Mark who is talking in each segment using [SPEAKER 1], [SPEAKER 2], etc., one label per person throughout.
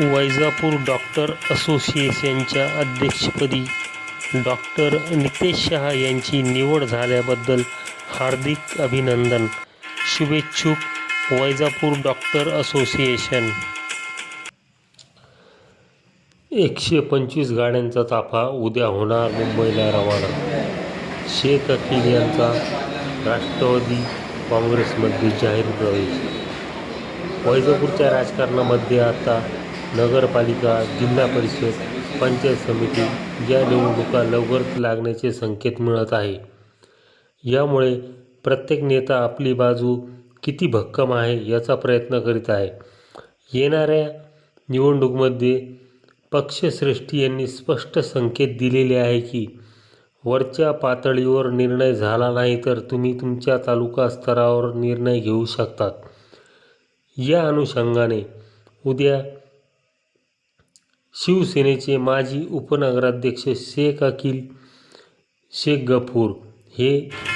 [SPEAKER 1] Vaijapur doctor असोसिएशनच्या अध्यक्षपदी doctor Nitesh Shah यांची निवड झाल्याबद्दल हार्दिक अभिनंदन. शुभेच्छुक वैजापूर डॉक्टर असोसिएशन. एकशे पंचवीस गाड्यांचा ताफा उद्या होणार मुंबईला रवाना. शेख अकील यांचा राष्ट्रवादी काँग्रेसमध्ये जाहीर प्रवेश. वैजापूरच्या राजकारणामध्ये आता नगरपालिका जिल्हा परिषद पंचायत समिती या निवडणुका लवकरच लागण्याचे संकेत मिळत आहे. यामुळे प्रत्येक नेता आपली बाजू किती भक्कम आहे याचा प्रयत्न करीत आहे. येणाऱ्या निवडणुकीमध्ये पक्षश्रेष्ठी यांनी स्पष्ट संकेत दिलेले आहे की वरच्या पातळीवर निर्णय झाला नाही तर तुम्ही तुमच्या तालुका स्तरावर निर्णय घेऊ शकतात. या अनुषंगाने उद्या शिवसेनेचे माजी उपनगराध्यक्ष शेख अखिल शेख गफूर हे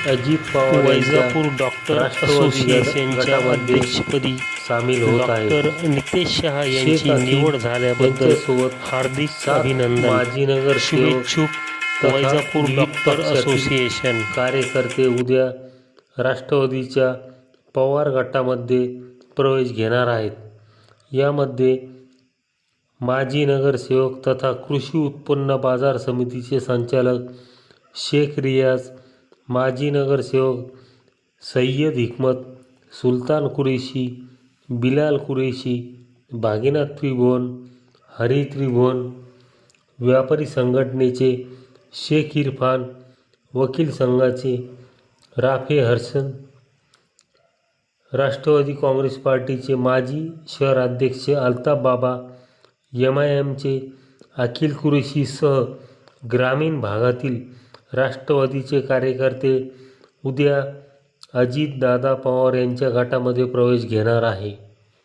[SPEAKER 1] अजित पवार
[SPEAKER 2] वैजापूर डॉक्टर असोसिएशनच्या अध्यक्षपदी
[SPEAKER 1] सामील होत आहेत.
[SPEAKER 2] डॉक्टर नितेश शहा यांची निवड झाल्याबद्दल
[SPEAKER 1] यांच्यासोबत
[SPEAKER 2] हार्दिक अभिनंदन
[SPEAKER 1] माजी नगर
[SPEAKER 2] शुभेच्छुक वैजापूर डॉक्टर असोसिएशन.
[SPEAKER 1] कार्यकर्ते उद्या राष्ट्रवादीच्या पवार गटामध्ये प्रवेश घेणार आहेत. यामध्ये माजी नगरसेवक तथा कृषी उत्पन्न बाजार समितीचे संचालक शेख रियाज माजी नगरसेवक सय्यद हिकमत सुलतान कुरेशी बिलाल कुरेशी भागीनाथ त्रिभुवन हरी त्रिभुवन व्यापारी संघटनेचे शेख इरफान वकील संघाचे राफे हर्सन राष्ट्रवादी काँग्रेस पार्टीचे माजी शहराध्यक्ष अल्ताफ बाबा एम आय एमचे अखिल कुरेशीसह ग्रामीण भागातील राष्ट्रवादीचे कार्यकर्ते उद्या अजितदादा पवार यांच्या गटामध्ये प्रवेश घेणार आहे.